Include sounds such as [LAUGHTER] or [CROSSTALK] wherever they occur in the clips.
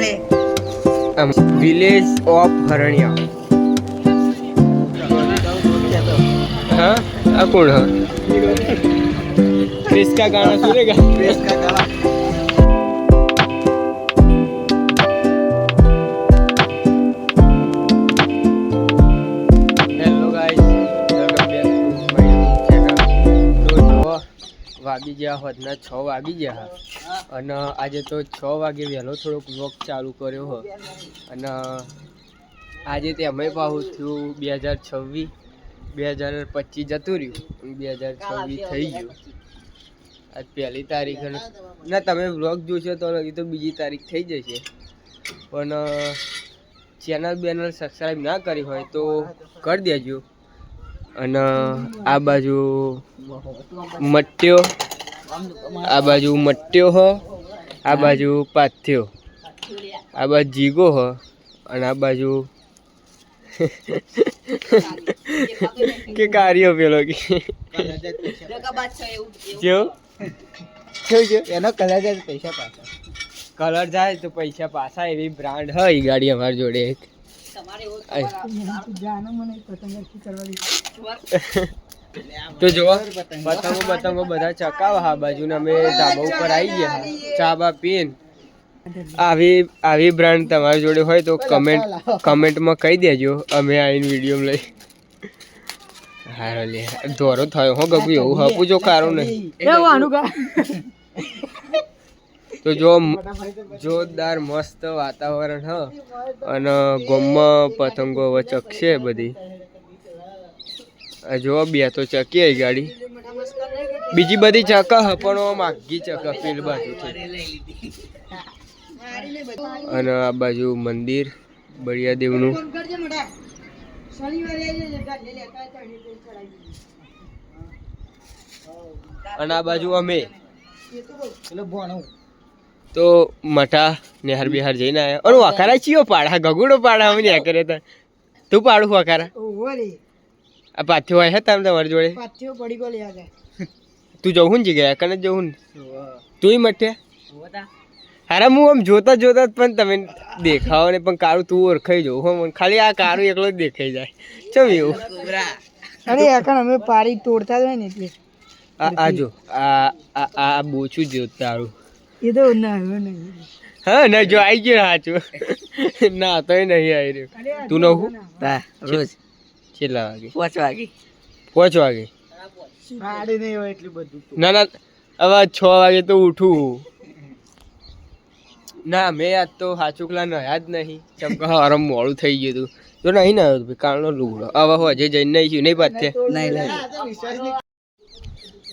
લે village of Haraniya હા આ કોણ હા ક્રિસ્કા ગાણા સુનેગા હેલો વાગી ગયા હોતના છ વાગી ગયા અને આજે તો છ વાગે વહેલો થોડોક વોક ચાલુ કર્યો હો. અને આજે તે અમે પાહું થયું બે હજાર છવ્વીસ, બે હજાર પચીસ જતું રહ્યું. બે હજાર છવ્વીસ થઈ ગયું. આજ પહેલી તારીખ ના, તમે વ્લોગ જોશો તો લગી તો બીજી તારીખ થઈ જશે. પણ ચેનલ બેનલ સબસ્ક્રાઈબ ના કરી હોય તો કરી દેજો. અને આ બાજુ મટ્યો આ બાજુ મટ્યો હો આ બાજુ પાથ્યો આ બાજુ જીગો હો અને આ બાજુ [LAUGHS] કે કાર્યો પેલો કે. જો? એનો કલર જાય પૈસા પાછા. કલર જાય તો પૈસા પાછા એવી બ્રાન્ડ હોય એ ગાડી અમારી જોડે એક. [LAUGHS] તો જો પતંગો પતંગો બધા ચકાવા. હા બાજુના અમે ધાબા ઉપર આવી ગયા. ચા બા પીને. આવી આવી બ્રાન્ડ તમારી જોડે હોય તો કમેન્ટ કમેન્ટમાં કહી દેજો. અમે આવીને વીડિયો લઈ. હારો લે. ધોરો થયો હો ગગુ એવું હપું જો કારું નહીં તો જો જોરદાર મસ્ત વાતાવરણ હ. અને ગોમમાં પતંગો વચક ચકશે બધી. જો બે તો ચકી આવી ગાડી. બીજી બધી ચક હ, પણ ઓ માગી ચક પેલ બાજુ અને આ બાજુ મંદિર બળિયા દેવનું અને આ બાજુ અમે. તો મઠા, નેહાર બિહાર જઈને આવ્યા અને વાકારા ચિયો પાડા? ગગુડો પાડા, અમે ન્યા કરે તું. પાડું વાકારા આ પાથ્યો હોય હે તામ તમારી જોડે? પાથીઓ પડી ગયો યાર તું જવું ને જગ્યાએ? કને જવું ને? તુંય મઠે? અરે હું આમ જોતા જોતા જ પણ તમે દેખાવો ને પણ કારું તું ઓળખાઈ જવું હો મને. ખાલી આ કારું એકલો જ દેખાઈ જાય. ચમ એવું? અરે એકણ અમે પાડી તોડતા જ હોય ને એટલે. આ આ જો આ આ આ બોચું જો તારું. એ તો ના નહીં હા ના જો આવી ગયો સાચું ના તોય નહીં આવી રહ્યો. તું નહું રોજ. કેટલા વાગે? પાંચ વાગે. પાંચ વાગે? સાડી નહીં હોય એટલું બધું ના ના હવે છ વાગે તો ઉઠું. ના મેં આજ તો હાચુકલા નયા જ નહીં. ચમકા આરામ મોડું થઈ ગયું હતું. જો નહીં ના આવ્યો કાળનો લુગડો હવે હો હજે જઈને નહીં છું નહીં પાથે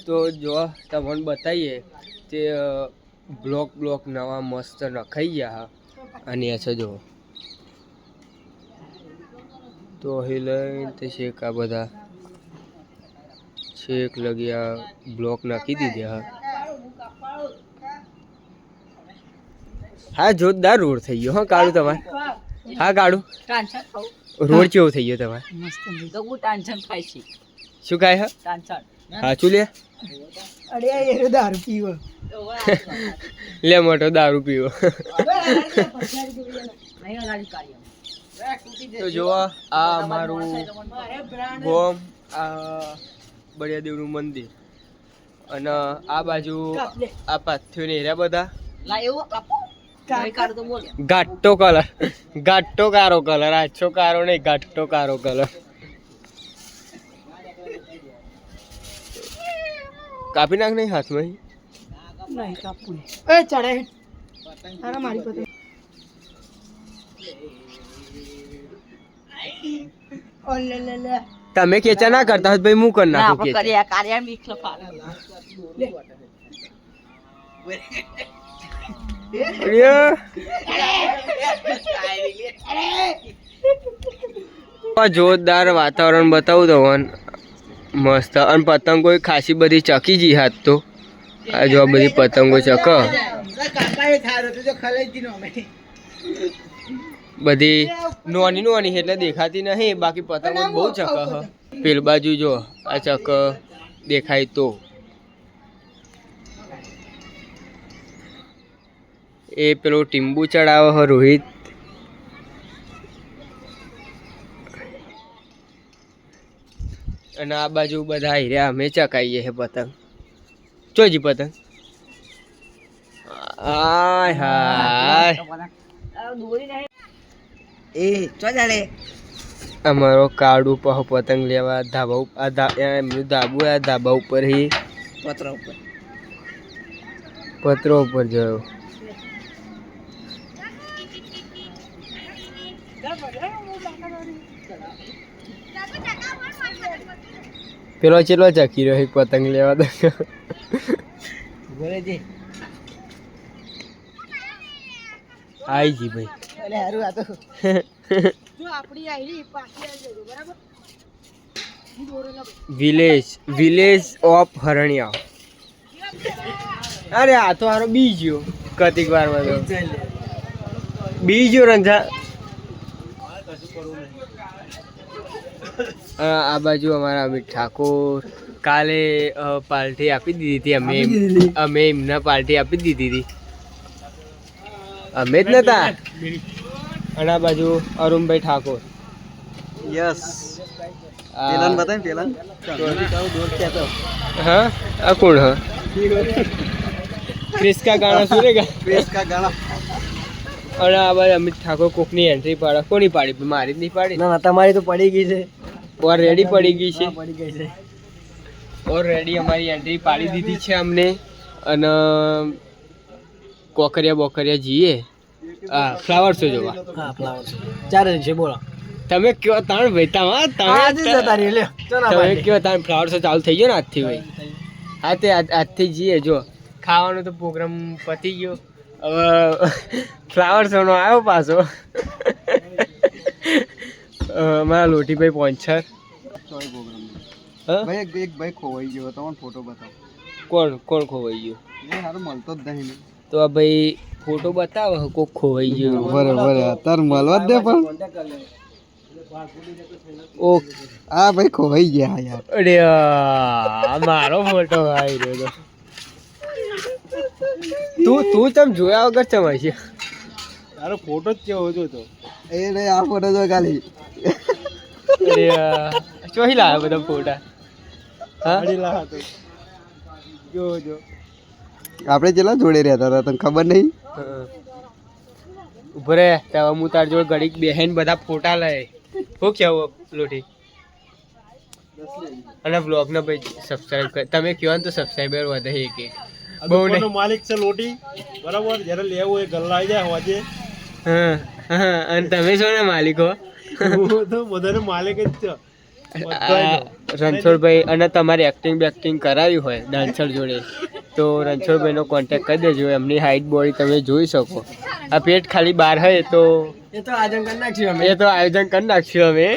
તો જો તમને બતાવીએ તે બ્લોક બ્લોક નવા મસ્ત નખાઈ ગયા. હા અને એ છે જો તો અહીં લઈને તે શેક આ બધા છેક લગી આ બ્લોક નાખી દીધા હા. હા જોરદાર રોડ થઈ ગયો હા કાળું તમારે? હા કાળું? રોડ કેવો થઈ ગયો તમારે? શું કાય હા? સાચું લે? અરે આ એરો દારૂ પીવો. લે મોટો દારૂ પીવો. તો જો આ અમારું ગોમ આ બળિયાદેવનું મંદિર. અને આ બાજુ આ પાથ્યો ને રહ્યા બધા. ઘાટો કલર. ઘાટો કારો કલર. આછો કારો નહીં ઘાટો કારો કલર. કાપી નાખ નહીં હાથમાં? નહીં કાપવું એ ચડે. મારી પતંગ ઓલે લે લે તમે કેચા ના કરતા હોત ભાઈ હું કરી નાખું કેચા મીખ આ જોરદાર વાતાવરણ બતાવું તમને. મસ્ત. અને પતંગો ખાસી બધી ચકી જી હાથ તો. આ જો આ બધી પતંગો ચક. બધી નોની નોની એટલે દેખાતી નહીં, બાકી પતંગો બહુ ચક હ. પેલ બાજુ જો, આ ચક દેખાય તો. એ પેલો ટીંબુ ચડાવે હ રોહિત. અને આ બાજુ બધા હીર્યા અમે ચકાઈએ છે પતંગ. ચોજી પતંગ. હાય. હાય એ ચો જાડે અમારો કાળુ પહ પતંગ લેવા ધાબા ઉપર આ ધાબુ આ ધાબા ઉપર હી. પત્ર ઉપર. પત્રો ઉપર જોયો. પેલો ચેલો ચાકી રહ્યો એક પતંગ લેવા દો બોલે જે. આઈ જી ભાઈ. એટલે હારું આ તો. [LAUGHS] જો આપણી આઈ પાછી આવી જજો બરાબર? વિલેજ વિલેજ ઓફ હરણિયા અરે આ તો હારો બીજો કતિક વારમાં તો બીજો રંજા આ બાજુ અમારા અમિત ઠાકોર. કાલે પાર્ટી આપી દીધી હતી અમે અમે એમને પાર્ટી આપી દીધી હતી. અમે જ નતા. અને આ બાજુ અરુણભાઈ ઠાકોર. યસ આ- પેલાને બતાય પેલાને હા? આ કોણ હા? ક્રિસ કા ગાણા પ્રેસ કા ગાણા. અને આ બાજુ અમિત ઠાકોર કોકની એન્ટ્રી પાડે. કોની પાડી? મારી જ નહીં પાડી. ના ના તમારી તો પડી ગઈ છે. ઓલરેડી પડી ગઈ છે? પડી ગઈ છે. ઓલરેડી અમારી એન્ટ્રી પાડી દીધી છે અમને. અને કોકરિયા બોકરિયા જઈએ હા ફ્લાવર શો જોવા. હા ફ્લાવર ચાર છે બોલો. તમે કયો તાણ ભાઈ તમે આજે જતા રહી લ્યો તમે કયો તાણ ફ્લાવર શો ચાલુ થઈ ગયો ને આજથી ભાઈ? હા તે આજથી જઈએ જો. ખાવાનો તો પ્રોગ્રામ પતી ગયો. હવે ફ્લાવર શોનો આવ્યો પાછો. અ, અમારા લોટીભાઈ પોંછર. હા? ભાઈ એક ભાઈ ખોવાઈ ગયો તમને ફોટો બતાવો. કોણ કોણ ખોવાઈ ગયો? એ હારું મળતો જ નહીં ને. તો આ ભાઈ ફોટો બતાવે કોક ખોવાઈ ગયો. બરાબર અત્યારે મળવા જ દે પણ. ઓ આ ભાઈ ખોવાઈ ગયા યાર. અરે આ, મારો ફોટો આવી રહ્યો તું. તું તમ જોયા વગર ચમ છે? તારો ફોટો જ કેવો જો તો? એ રે આ ફોટો જો ખાલી. અરે આ, ચોહી લાવ્યા બધા ફોટા? હા? જો જો આપણે જેટલા જોડે રહેતા હતા તને ખબર નહીં? ઉભરે તો ત્યાં હું તાર જોડે ઘડીક બેહેન બધા ફોટા લે હું કેવું લોટી અને બ્લોગ ને ભાઈ સબસ્ક્રાઇબ કર. તમે કહો ને તો સબસ્ક્રાઇબર વધે એક એક. બહુ નહીં. માલિક છે લોટી બરાબર જ્યારે લેવું હોય ગલ્લા આવી જાય હોજે હા હા અને તમે છો ને માલિકો? હું તો બધાને માલિક જ છે. રણછોડભાઈ અને તમારે એક્ટિંગ બેક્ટિંગ કરાવી હોય ડાન્સર જોડે તો રણછોડભાઈનો કોન્ટેક્ટ કરી દેજો એમની હાઈટ બોડી તમે જોઈ શકો. આ પેટ ખાલી બહાર હોય તો એ તો આજન કરી નાખ્યું અમે. એ તો આયોજન કરી નાખ્યું અમે.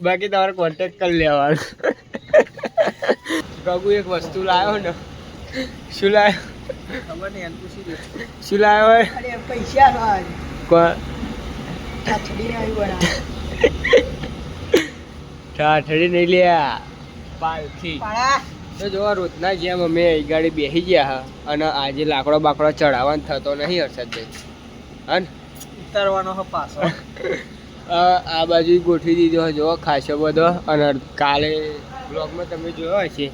બાકી તમારે કોન્ટેક્ટ કરી લેવાનો. પ્રભુ એક વસ્તુ લાવ્યો ને. શું લાવ્યો શું લાવ્યો હોય? પૈસા કોણ ઠાઠડી નહીં લ્યા. પાલથી. તો જો રોજના જેમ અમે અહીં ગાડી બેસી ગયા હા અને આજે લાકડો બાકડો ચડાવવાનો થતો નહીં હર્ષદભાઈ. હા ને? ઉતારવાનો હ પાછો. આ બાજુ ગોઠવી દીધો જો ખાસો બધો. અને કાલે બ્લોગમાં તમે જોયો હશે.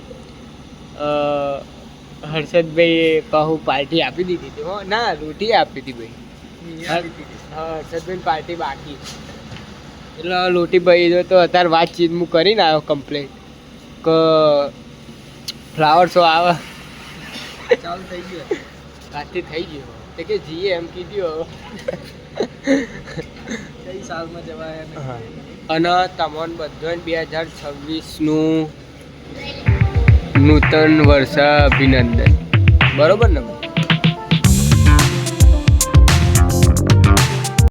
હર્ષદભાઈએ કહું પાર્ટી આપી દીધી હતી હો. ના રોટી આપી હતી ભાઈ. હર્ષદભાઈ પાર્ટી બાકી. એટલે લોટી ભાઈ જો તો અત્યારે વાતચીત હું કરીને આવ્યો કમ્પ્લેન કે ફ્લાવર શો આવે ચાલુ થઈ ગયો. રાતથી થઈ ગયો તે કે જીએ એમ કીધું કઈ સાલમાં જવાય અને તમને બધાને બે હજાર છવ્વીસનું નૂતન વર્ષ અભિનંદન. બરોબર ને